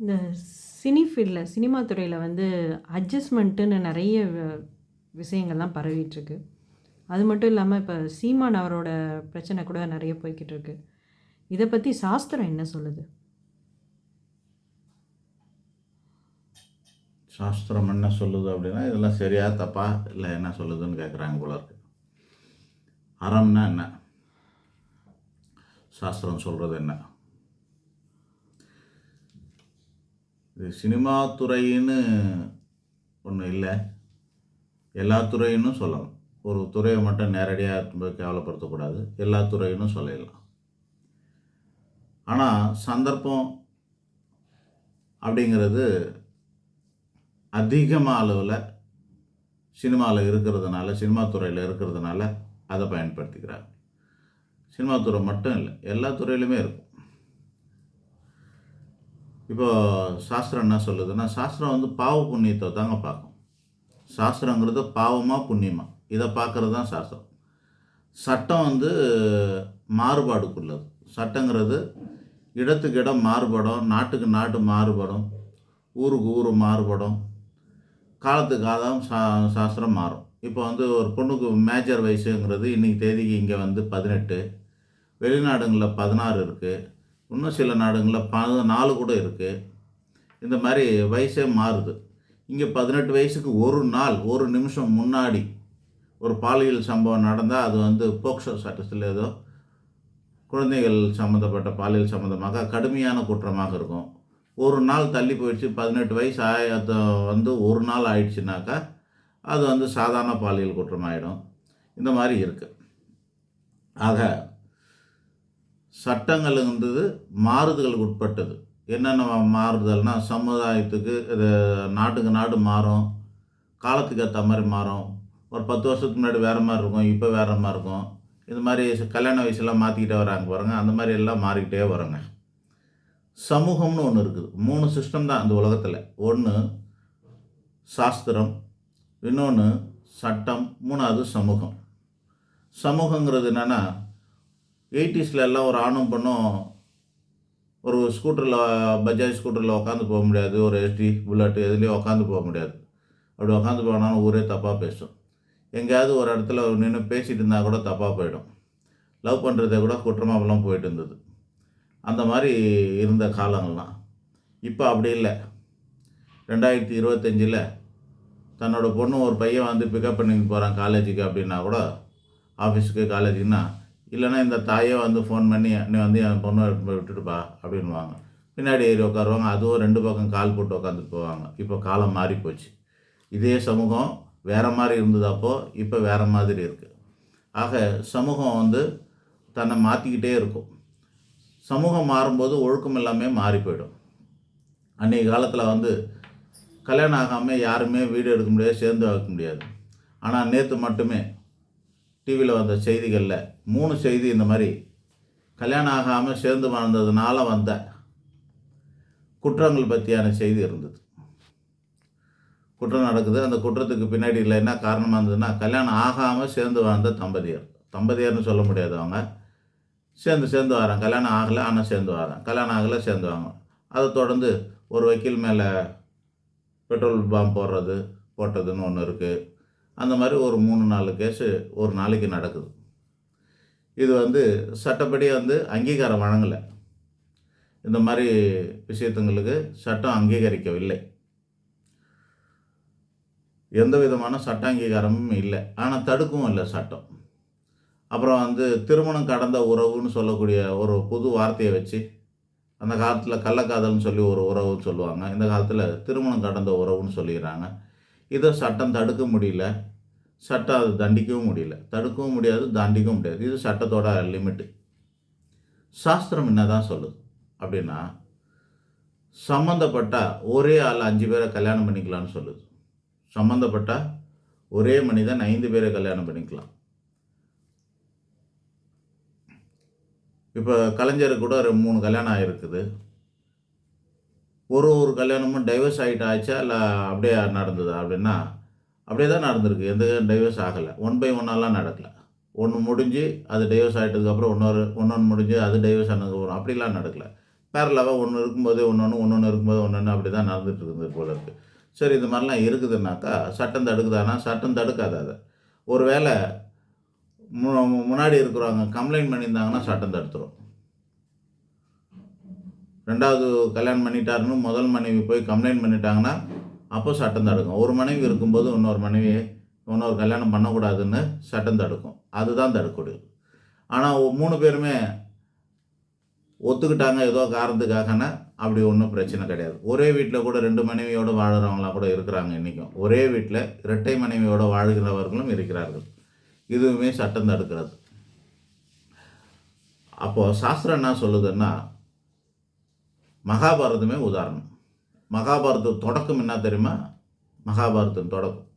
இந்த சினி ஃபீல்டில் சினிமா துறையில் வந்து அட்ஜஸ்ட்மெண்ட்டுன்னு நிறைய விஷயங்கள்லாம் பரவிட்டுருக்கு. அது மட்டும் இல்லாமல் இப்போ சீமான் அவரோட பிரச்சனை கூட நிறைய போய்கிட்டு இருக்கு இதை பற்றி சாஸ்திரம் என்ன சொல்லுது? சாஸ்திரம் என்ன சொல்லுது அப்படின்னா இதெல்லாம் சரியா தப்பா இல்லை என்ன சொல்லுதுன்னு கேட்குறாங்க போல இருக்கு. அறம்னா என்ன? சாஸ்திரம் சொல்கிறது என்ன? இது சினிமா துறைன்னு ஒன்றும் இல்லை. எல்லா துறையினும் சொல்லலாம். ஒரு துறையை மட்டும் நேரடியாக கேவலப்படுத்தக்கூடாது. எல்லா துறையினும் சொல்லிடலாம். ஆனால் சந்தர்ப்பம் அப்படிங்கிறது அதிகமாக அளவில் சினிமாவில் இருக்கிறதுனால சினிமா துறையில் இருக்கிறதுனால அதை பயன்படுத்திக்கிறாங்க. சினிமா துறை மட்டும் இல்லை எல்லா துறையிலுமே இருக்கும். இப்போ சாஸ்திரம் என்ன சொல்லுதுன்னா சாஸ்திரம் வந்து பாவ புண்ணியத்தை தாங்க பார்க்கும். சாஸ்திரங்கிறது பாவமாக புண்ணியமாக இதை பார்க்குறது தான் சாஸ்திரம். சட்டம் வந்து மாறுபாடுக்குள்ளது. சட்டங்கிறது இடத்துக்கு இடம் மாறுபடும் நாட்டுக்கு நாட்டு மாறுபடும் ஊருக்கு ஊர் மாறுபடும் காலத்துக்கு காலம் சா சாஸ்திரம் மாறும். இப்போ வந்து ஒரு பொண்ணுக்கு மேஜர் வயசுங்கிறது இன்றைக்கி தேதிக்கு இங்கே வந்து பதினெட்டு வெளிநாடுங்களில் பதினாறு இருக்குது இன்னும் சில நாடுகளில் பதினாலு கூட இருக்குது இந்த மாதிரி வயசே மாறுது. இங்கே பதினெட்டு வயசுக்கு ஒரு நாள் ஒரு நிமிஷம் முன்னாடி ஒரு பாலியல் சம்பவம் நடந்தால் அது வந்து போக்சோ சட்டத்தில் ஏதோ குழந்தைகள் சம்மந்தப்பட்ட பாலியல் சம்மந்தமாக கடுமையான குற்றமாக இருக்கும். ஒரு நாள் தள்ளி போயிடுச்சு பதினெட்டு வயசு ஆய வந்து ஒரு நாள் ஆயிடுச்சுனாக்கா அது வந்து சாதாரண பாலியல் குற்றமாயிடும். இந்த மாதிரி இருக்குது ஆக சட்டங்கள் இருந்தது மாறுதலுக்கு உட்பட்டது. என்னென்ன மாறுதல்னா சமுதாயத்துக்கு இது நாட்டுக்கு நாடு மாறும் காலத்துக்கு ஏற்ற மாதிரி மாறும். ஒரு பத்து வருஷத்துக்கு முன்னாடி வேறு மாதிரி இருக்கும் இப்போ வேறு மாதிரி இருக்கும். இது மாதிரி கல்யாண வயசுலாம் மாற்றிக்கிட்டே வராங்க பாருங்க அந்த மாதிரி எல்லாம் மாறிக்கிட்டே வராங்க. சமூகம்னு ஒன்று இருக்குது. மூணு சிஸ்டம் தான் அந்த உலகத்தில். ஒன்று சாஸ்திரம் இன்னொன்று சட்டம் மூணாவது சமூகம். சமூகங்கிறது என்னென்னா எயிட்டிஸில் எல்லாம் ஒரு ஆணும் பொண்ணும் ஒரு ஸ்கூட்டரில் பஜாஜ் ஸ்கூட்டரில் உட்காந்து போக முடியாது. ஒரு எஸ்டி புல்லட்டு எதுலேயும் உட்காந்து போக முடியாது. அப்படி உட்காந்து போனாலும் ஊரே தப்பாக பேசும். எங்கேயாவது ஒரு இடத்துல நின்று பேசிகிட்டு இருந்தால் கூட தப்பாக போயிடும். லவ் பண்ணுறதே கூட குற்றமாகலாம் போயிட்டு இருந்தது. அந்த மாதிரி இருந்த காலங்கள்லாம். இப்போ அப்படி இல்லை. ரெண்டாயிரத்தி இருபத்தஞ்சில் தன்னோட பொண்ணு ஒரு பையன் வந்து பிக்கப் பண்ணிட்டு போகிறான் காலேஜுக்கு அப்படின்னா கூட ஆஃபீஸுக்கு காலேஜுக்குன்னா இல்லைன்னா இந்த தாயே வந்து ஃபோன் பண்ணி நீ வந்து என் பொண்ணை விட்டுட்டுப்பா அப்படின்வாங்க பின்னாடி ஏறி உட்காருவாங்க. அதுவும் ரெண்டு பக்கம் கால் போட்டு உட்காந்துட்டு போவாங்க. இப்போ காலம் மாறி போச்சு இதே சமூகம் வேறு மாதிரி இருந்தது அப்போது இப்போ வேறு மாதிரி இருக்குது ஆக சமூகம் வந்து தன்னை மாற்றிக்கிட்டே இருக்கும். சமூகம் மாறும்போது ஒழுக்கம் எல்லாமே மாறி போயிடும் அன்றைய காலத்தில் வந்து கல்யாணம் ஆகாமல் யாருமே வீடு எடுக்க முடியாது சேர்ந்து வைக்க முடியாது. ஆனால் நேற்று மட்டுமே டிவியில் வந்த செய்திகளில் மூணு செய்தி இந்த மாதிரி. கல்யாணம் ஆகாமல் சேர்ந்து வாழ்ந்ததுனால வந்த குற்றங்கள் பற்றியான செய்தி இருந்தது. குற்றம் நடக்குது. அந்த குற்றத்துக்கு பின்னாடி இல்லை என்ன காரணமாக இருந்ததுன்னா கல்யாணம் ஆகாமல் சேர்ந்து வாழ்ந்த தம்பதியர். தம்பதியர்னு சொல்ல முடியாது அவங்க. சேர்ந்து சேர்ந்து வரேன் கல்யாணம் ஆகலை ஆனால் சேர்ந்து வரேன். கல்யாணம் ஆகலை சேர்ந்து வாங்க. அதை தொடர்ந்து ஒரு வக்கீல் மேலே பெட்ரோல் பாம்பு போடுறது போட்டதுன்னு ஒன்று இருக்குது அந்த மாதிரி ஒரு மூணு நாலு கேஸு ஒரு நாளைக்கு நடக்குது. இது வந்து சட்டப்படி வந்து அங்கீகாரம் வழங்கலை. இந்த மாதிரி விஷயத்துங்களுக்கு சட்டம் அங்கீகரிக்கவில்லை. எந்த விதமான சட்ட அங்கீகாரமும் இல்லை. ஆனால் தடுக்கவும் இல்லை சட்டம். அப்புறம் வந்து திருமணம் கடந்த உறவுன்னு சொல்லக்கூடிய ஒரு புது வார்த்தையை வச்சு அந்த காலத்தில் கள்ளக்காதல்னு சொல்லி ஒரு உறவுன்னு சொல்லுவாங்க. இந்த காலத்தில் திருமணம் கடந்த உறவுன்னு சொல்லிடுறாங்க. இதை சட்டம் தடுக்க முடியல. சட்டம் அது தண்டிக்கவும் முடியல. தடுக்கவும் முடியாது தண்டிக்கவும் முடியாது. இது சட்டத்தோட லிமிட்டு சாஸ்திரம் என்ன தான் சொல்லுது? அப்படின்னா சம்மந்தப்பட்ட ஒரே ஆள் அஞ்சு பேரை கல்யாணம் பண்ணிக்கலாம்னு சொல்லுது. சம்மந்தப்பட்ட ஒரே மனிதன் ஐந்து பேரை கல்யாணம் பண்ணிக்கலாம். இப்போ கலைஞருக்கு கூட ஒரு மூணு கல்யாணம் ஆகிருக்குது ஒரு ஒரு கல்யாணமும் டைவர்ஸ் ஆகிட்டு ஆச்சா இல்லை அப்படியே நடந்ததா அப்படின்னா அப்படியே தான் நடந்திருக்கு. எந்த டைவர்ஸ் ஆகலை. ஒன் பை ஒன்னாலாம் நடக்கலை. ஒன்று முடிஞ்சு அது டைவர்ஸ் ஆகிட்டதுக்கப்புறம் இன்னொரு ஒன்று முடிஞ்சு அது டைவர்ஸ் ஆனதுக்கப்புறம் அப்படிலாம் நடக்கலை. பேரலாவாக ஒன்று இருக்கும்போது ஒன்று ஒன்று ஒன்று ஒன்று இருக்கும்போது ஒன்று ஒன்று அப்படி தான் நடந்துட்டு இருந்தது போல இருக்குது சரி இது மாதிரிலாம் இருக்குதுன்னாக்கா சட்டம் தடுக்குதானா? சட்டம் தடுக்காது அதை. ஒருவேளை மு- முன்னாடி இருக்கிறவங்க கம்ப்ளைண்ட் பண்ணியிருந்தாங்கன்னா சட்டம் தடுத்துரும். ரெண்டாவது கல்யாணம் பண்ணிட்டாருன்னு முதல் மனைவி போய் கம்ப்ளைண்ட் பண்ணிட்டாங்கன்னா அப்போ சட்டம் தடுக்கும். ஒரு மனைவி இருக்கும்போது இன்னொரு மனைவி இன்னொரு கல்யாணம் பண்ணக்கூடாதுன்னு சட்டம் தடுக்கும். அதுதான் தடுக்கூடியது ஆனால் மூணு பேருமே ஒத்துக்கிட்டாங்க ஏதோ காரணத்துக்காகனா அப்படி ஒன்றும் பிரச்சனை கிடையாது. ஒரே வீட்டில் கூட ரெண்டு மனைவியோடு வாழ்கிறவங்களாம் கூட இருக்கிறாங்க இன்றைக்கும் ஒரே வீட்டில் இரட்டை மனைவியோடு வாழ்கிறவர்களும் இருக்கிறார்கள். இதுவுமே சட்டம் தடுக்கிறது. அப்போது சாஸ்திரம் என்ன சொல்லுதுன்னா மகாபாரதமே உதாரணம். மகாபாரத தொடக்கம் என்ன தெரியுமா? மகாபாரதம் தொடக்கம்.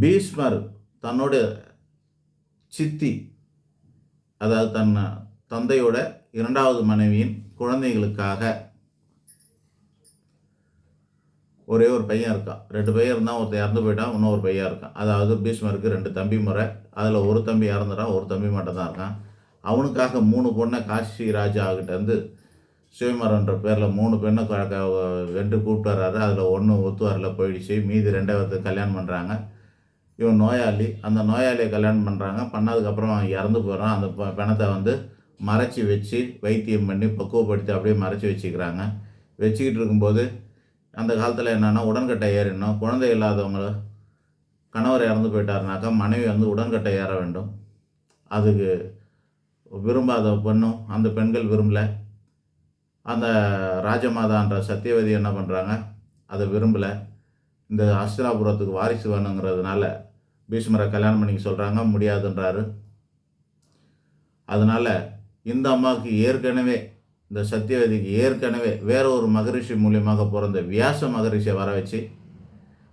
பீஷ்மர் தன்னோட சித்தி அதாவது தன் தந்தையோட இரண்டாவது மனைவியின் குழந்தைகளுக்காக ஒரே ஒரு பையன் இருக்கான். ரெண்டு பையன் இருந்தால் ஒருத்தன் இறந்து போயிட்டான் இன்னொரு பையன் இருக்கான். அதாவது பீஷ்மருக்கு ரெண்டு தம்பி முறை. அதில் ஒரு தம்பி இறந்துட்டான் ஒரு தம்பி மட்டும்தான் இருக்கான். அவனுக்காக மூணு பொண்ணை காசி ராஜா சிவமரன்ற பேரில் மூணு பெண்ணை க- கூப்பிட்டு வர்றாரு. அதில் ஒன்று ஒத்து வரல போயிடுச்சு. மீதி ரெண்டாவது கல்யாணம் பண்ணுறாங்க இவன் நோயாளி. அந்த நோயாளியை கல்யாணம் பண்ணுறாங்க பண்ணதுக்கப்புறம் அவன் இறந்து போகிறான் அந்த ப- பிணத்தை வந்து மறைச்சி வச்சு வைத்தியம் பண்ணி பக்குவப்படுத்தி அப்படியே மறைச்சி வச்சுக்கிறாங்க. வச்சுக்கிட்டு இருக்கும்போது அந்த காலத்தில் என்னென்னா உடன்கட்டை ஏறிடணும். குழந்தை இல்லாதவங்க கணவர் இறந்து போயிட்டாருனாக்கா மனைவி வந்து உடன்கட்டை ஏற வேண்டும். அதுக்கு விரும்பாத பெண்ணும் அந்த பெண்கள் விரும்பல. அந்த ராஜமாதான்ற சத்தியவதி என்ன பண்ணுறாங்க அதை விரும்பலை. இந்த அஸ்திராபுரத்துக்கு வாரிசு வேணுங்கிறதுனால பீஷ்மரை கல்யாணம் பண்ணிக்க சொல்கிறாங்க முடியாதுன்றாரு. அதனால் இந்த அம்மாவுக்கு ஏற்கனவே இந்த சத்தியவதிக்கு ஏற்கனவே வேற ஒரு மகரிஷி மூலியமாக பிறந்த வியாச மகரிஷியை வர வச்சு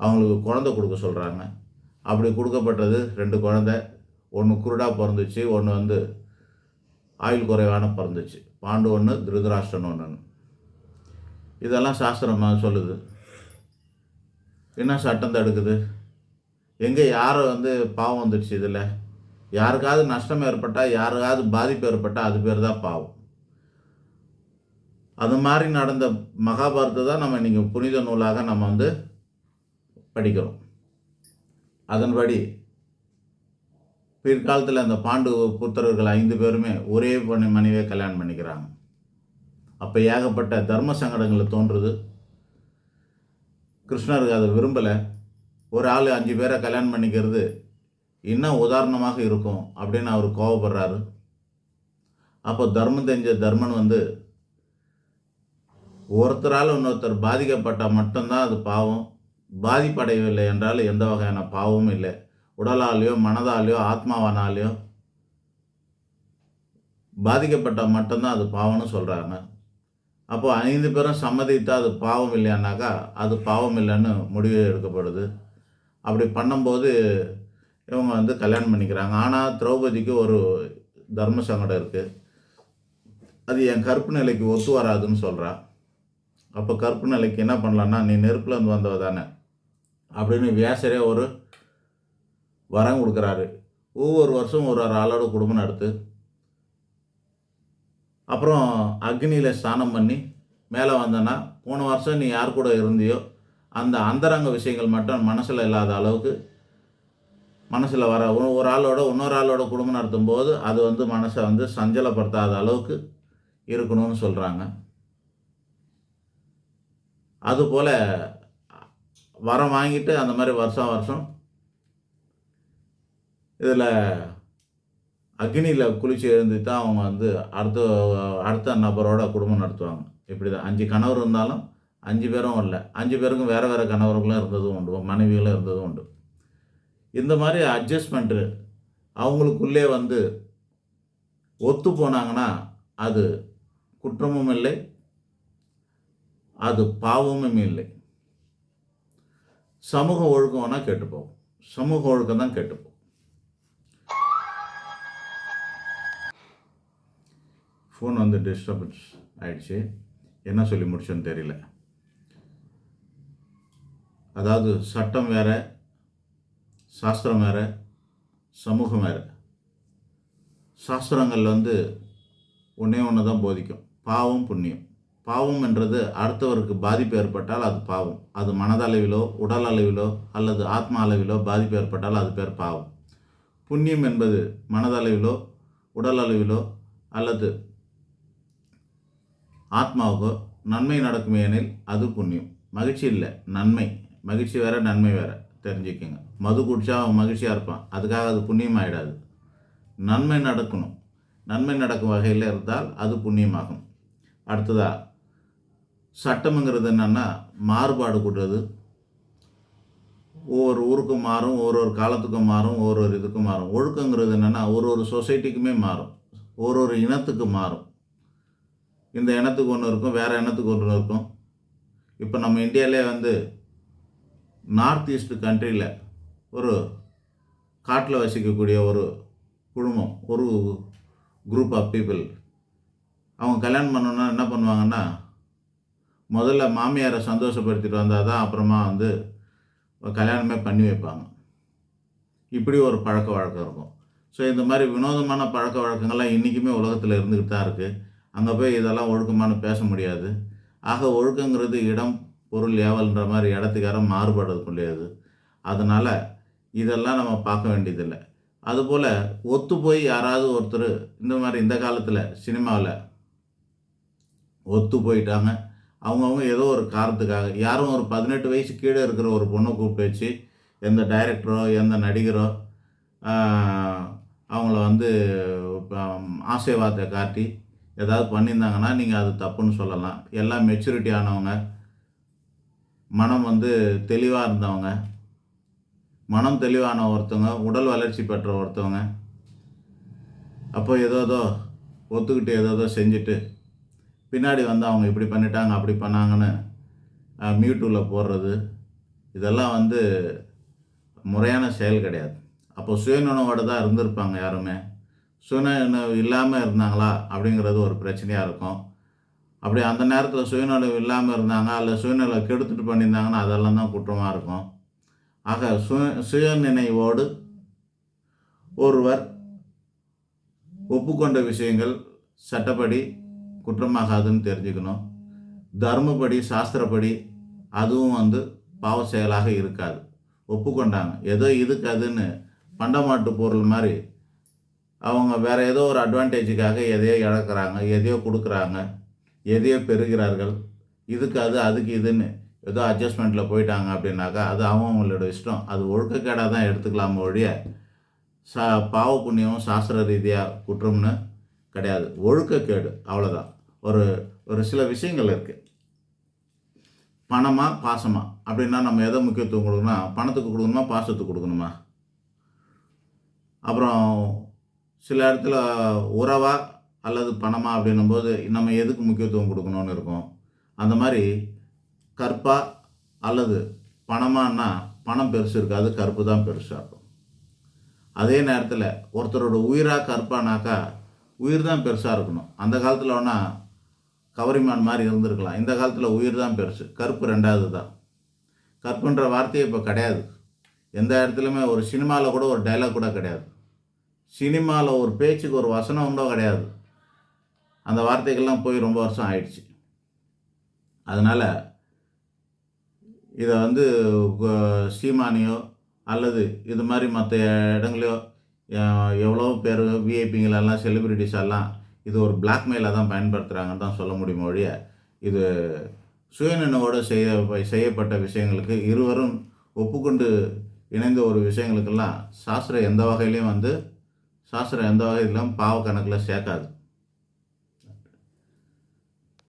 அவங்களுக்கு குழந்தை கொடுக்க சொல்கிறாங்க அப்படி கொடுக்கப்பட்டது ரெண்டு குழந்தை ஒன்று குருடாக பிறந்துச்சு ஒன்று வந்து ஆயுள் குறைவான பிறந்துச்சு. பாண்டு ஒன்று திருதராஷ்டன் ஒன்று இதெல்லாம் சாஸ்திரமாக சொல்லுது. என்ன சட்டம் தடுக்குது? எங்கே யாரை வந்து பாவம் வந்துடுச்சு இதில்? யாருக்காவது நஷ்டம் ஏற்பட்டால் யாருக்காவது பாதிப்பு ஏற்பட்டால் அது பேர் தான் பாவம். அது மாதிரி நடந்த மகாபாரத்தை தான் நம்ம இன்றைக்கி புனித நூலாக நம்ம வந்து படிக்கிறோம். அதன்படி பிற்காலத்தில் அந்த பாண்டு புத்திரர்கள் ஐந்து பேருமே ஒரே பண்ணி மனைவியை கல்யாணம் பண்ணிக்கிறாங்க. அப்போ ஏகப்பட்ட தர்ம சங்கடங்கள் தோன்றுது. கிருஷ்ணருக்கு அதை விரும்பலை. ஒரு ஆள் அஞ்சு பேரை கல்யாணம் பண்ணிக்கிறது இன்னும் உதாரணமாக இருக்கும் அப்படின்னு அவர் கோவப்படுறாரு. அப்போ தர்மம் தெரிஞ்ச தர்மன் வந்து ஒருத்தரால் இன்னொருத்தர் பாதிக்கப்பட்டால் மட்டும்தான் அது பாவம். பாதிப்படையவில்லை என்றால் எந்த வகையான பாவமும் இல்லை. உடலாலேயோ மனதாலேயோ ஆத்மாவானாலேயோ பாதிக்கப்பட்டால் மட்டும்தான் அது பாவம்னு சொல்கிறாங்க அப்போ ஐந்து பேரும் சம்மதித்தா அது பாவம் இல்லையானாக்கா அது பாவம் இல்லைன்னு முடிவு எடுக்கப்படுது. அப்படி பண்ணும்போது இவங்க வந்து கல்யாணம் பண்ணிக்கிறாங்க. ஆனால் திரௌபதிக்கு ஒரு தர்ம சங்கடம் இருக்குது அது என் கருப்பு நிலைக்கு ஒத்து வராதுன்னு சொல்கிறா அப்போ கருப்பு நிலைக்கு என்ன பண்ணலான்னா நீ நெருப்புலேருந்து வந்தவ தானே. அப்படின்னு வியாசரே ஒரு வரம் கொடுக்குறாரு. ஒவ்வொரு வருஷம் ஒரு ஒரு ஆளோட குடும்பம் நடத்து. அப்புறம் அக்னியில் ஸ்நானம் பண்ணி மேலே வந்தேன்னா போன வருஷம் நீ யார் கூட இருந்தியோ அந்த அந்தரங்க விஷயங்கள் மட்டும் மனசில் இல்லாத அளவுக்கு மனசில் வர ஒரு ஒரு ஆளோட இன்னொரு ஆளோட குடும்பம் நடத்தும் போது அது வந்து மனசை வந்து சஞ்சலப்படுத்தாத அளவுக்கு இருக்கணும்னு சொல்கிறாங்க அதுபோல் வரம் வாங்கிட்டு அந்த மாதிரி வருஷம் வருஷம் இதில் அக்னியில் குளிச்சு எழுந்து தான் அவங்க வந்து அடுத்த அடுத்த நபரோட குடும்பம் நடத்துவாங்க. இப்படி தான் அஞ்சு கணவர் இருந்தாலும் அஞ்சு பேரும் இல்லை. அஞ்சு பேருக்கும் வேறு வேறு கணவர்களும் இருந்ததும் உண்டு. மனைவிகளும் இருந்ததும் உண்டு. இந்த மாதிரி அட்ஜஸ்ட்மெண்ட்டு அவங்களுக்குள்ளே வந்து ஒத்து போனாங்கன்னா அது குற்றமும் இல்லை. அது பாவமும் இல்லை. சமூக ஒழுக்கம் வேணால் கெட்டுப்போகும் சமூக ஒழுக்கம் தான் கேட்டுப்போம் ஃபோன் வந்து டிஸ்டர்பன்ஸ் ஆயிடுச்சு. என்ன சொல்லி முடிச்சோன்னு தெரியல. அதாவது சட்டம் வேற சாஸ்திரம் வேறு சமூகம் வேறு. சாஸ்திரங்கள் வந்து ஒன்றே ஒன்று தான் போதிக்கும். பாவம் புண்ணியம். பாவம் என்றது அடுத்தவருக்கு பாதிப்பு ஏற்பட்டால் அது பாவம். அது மனதளவிலோ உடல் அளவிலோ அல்லது ஆத்மா அளவிலோ பாதிப்பு ஏற்பட்டால் அது பேர் பாவம். புண்ணியம் என்பது மனதளவிலோ உடல் அளவிலோ அல்லது ஆத்மாவுக்கோ நன்மை நடக்குமே எனில் அது புண்ணியம். மகிழ்ச்சி இல்லை நன்மை. மகிழ்ச்சி வேற நன்மை வேற. தெரிஞ்சுக்கோங்க. மது குடிச்சா அவன் மகிழ்ச்சியாக இருப்பான். அதுக்காக அது புண்ணியம் ஆகிடாது நன்மை நடக்கணும். நன்மை நடக்கும் வகையில் இருந்தால் அது புண்ணியமாகும். அடுத்ததாக சட்டம்ங்கிறது என்னென்னா மாறுபாடு கூட்டுறது. ஒவ்வொரு ஊருக்கும் மாறும் ஒரு ஒரு காலத்துக்கும் மாறும் ஒரு ஒரு இதுக்கும் மாறும். ஒழுக்கங்கிறது என்னென்னா ஒரு ஒரு சொசைட்டிக்குமே மாறும். ஒரு ஒரு இனத்துக்கு மாறும். இந்த இனத்துக்கு ஒன்று இருக்கும் வேறு இனத்துக்கு ஒன்று இருக்கும். இப்போ நம்ம இந்தியாவிலே வந்து நார்த் ஈஸ்ட் கண்ட்ரியில் ஒரு காட்டில் வசிக்கக்கூடிய ஒரு குழுமம் ஒரு குரூப் ஆஃப் பீப்புள் அவங்க கல்யாணம் பண்ணணுன்னா என்ன பண்ணுவாங்கன்னா முதல்ல மாமியாரை சந்தோஷப்படுத்திட்டு வந்தால் தான் அப்புறமா வந்து கல்யாணமே பண்ணி வைப்பாங்க. இப்படி ஒரு பழக்க வழக்கம் இருக்கும். ஸோ இந்த மாதிரி வினோதமான பழக்க வழக்கங்கள்லாம் இன்றைக்குமே உலகத்தில் இருந்துக்கிட்டு தான் இருக்குது அங்கே போய் இதெல்லாம் ஒழுக்கமானு பேச முடியாது. ஆக ஒழுக்கங்கிறது இடம் பொருள் ஏவல்ன்ற மாதிரி இடத்துக்காரம் முடியாது அதனால் இதெல்லாம் நம்ம பார்க்க வேண்டியதில்லை. அதுபோல் ஒத்து போய் யாராவது ஒருத்தர் இந்த மாதிரி இந்த காலத்தில் சினிமாவில் ஒத்து போயிட்டாங்க. அவங்கவுங்க ஏதோ ஒரு காரணத்துக்காக யாரும் ஒரு பதினெட்டு வயசு கீழே இருக்கிற ஒரு பொண்ணை கூப்பிட்டு வச்சு எந்த டைரக்டரோ எந்த நடிகரோ அவங்கள வந்து ஆசைவாதத்தை காட்டி ஏதாவது பண்ணியிருந்தாங்கன்னா நீங்கள் அது தப்புன்னு சொல்லலாம். எல்லாம் மெச்சூரிட்டி ஆனவங்க மனம் வந்து தெளிவாக இருந்தவங்க மனம் தெளிவான ஒருத்தவங்க உடல் வளர்ச்சி பெற்ற ஒருத்தவங்க அப்போ ஏதோ ஏதோ ஒத்துக்கிட்டு ஏதோ ஏதோ செஞ்சுட்டு பின்னாடி வந்து அவங்க இப்படி பண்ணிட்டாங்க அப்படி பண்ணாங்கன்னு மியூட்டூவில் போடுறது இதெல்லாம் வந்து முறையான செயல் கிடையாது. அப்போ சுயநுணவோடு தான் இருந்திருப்பாங்க யாருமே. சுயநினைவு இல்லாமல் இருந்தாங்களா அப்படிங்கிறது ஒரு பிரச்சனையாக இருக்கும். அப்படி அந்த நேரத்தில் சுயநினைவு இல்லாமல் இருந்தாங்க அதில் சுயநிலை கெடுத்துட்டு பண்ணியிருந்தாங்கன்னா அதெல்லாம் தான் குற்றமாக இருக்கும். ஆக சுய சுயநினைவோடு ஒருவர் ஒப்புக்கொண்ட விஷயங்கள் சட்டப்படி குற்றமாகாதுன்னு தெரிஞ்சுக்கணும். தர்மப்படி சாஸ்திரப்படி அதுவும் வந்து பாவ செயலாக இருக்காது. ஒப்புக்கொண்டாங்க. ஏதோ இதுக்கு அதுன்னு பண்டமாட்டு பொருள் மாதிரி அவங்க வேறு ஏதோ ஒரு அட்வான்டேஜுக்காக எதையோ இழக்கிறாங்க எதையோ கொடுக்குறாங்க எதையோ பெறுகிறார்கள். இதுக்கு அது அதுக்கு இதுன்னு ஏதோ அட்ஜஸ்ட்மெண்ட்டில் போயிட்டாங்க அப்படின்னாக்கா அது அவங்களோட இஷ்டம். அது ஒழுக்கக்கேடாக தான் எடுத்துக்கலாமோ ஒழிய சா பாவ புண்ணியம் சாஸ்திர ரீதியாக குற்றம்னு கிடையாது. ஒழுக்கக்கேடு அவ்வளோதான் ஒரு ஒரு சில விஷயங்கள் இருக்குது பணமா பாசமாக அப்படின்னா நம்ம எதை முக்கியத்துவம் கொடுக்கணும்னா பணத்துக்கு கொடுக்கணுமா பாசத்துக்கு கொடுக்கணுமா? அப்புறம் சில இடத்துல உறவா அல்லது பணமா அப்படின்னும்போது நம்ம எதுக்கு முக்கியத்துவம் கொடுக்கணும்னு இருக்கும். அந்த மாதிரி கற்பா அல்லது பணமான்னா பணம் பெருசு இருக்காது கற்பு தான் பெருசாக இருக்கும். அதே நேரத்தில் ஒருத்தரோட உயிராக கற்பானாக்கா உயிர் தான் பெருசாக இருக்கணும். அந்த காலத்தில் வேணால் கவரிமான் மாதிரி இருந்திருக்கலாம். இந்த காலத்தில் உயிர் தான் பெருசு கற்பு ரெண்டாவது தான். கற்புன்ற வார்த்தையே இப்போ கிடையாது. எந்த இடத்துலையுமே ஒரு சினிமாவில் கூட ஒரு டைலாக் கூட கிடையாது. சினிமாவில் ஒரு பேச்சுக்கு ஒரு வசனம் உண்டோ கிடையாது. அந்த வார்த்தைகள்லாம் போய் ரொம்ப வருஷம் ஆயிடுச்சு. அதனால் இதை வந்து சீமானியோ அல்லது இது மாதிரி மற்ற இடங்களையோ எவ்வளோ பேர் விஐபிங்களெல்லாம் செலிப்ரிட்டிஸ் எல்லாம் இது ஒரு பிளாக்மெயிலாக தான் பயன்படுத்துகிறாங்கன்னு தான் சொல்ல முடியும் ஒழிய இது சுயநினைவோடு செய்ய செய்யப்பட்ட விஷயங்களுக்கு இருவரும் ஒப்புக்கொண்டு இணைந்த ஒரு விஷயங்களுக்கெல்லாம் சாஸ்திரம் எந்த வகையிலையும் வந்து சாஸ்திரம் எந்த வகையிலும் பாவ கணக்கில் சேர்க்காது.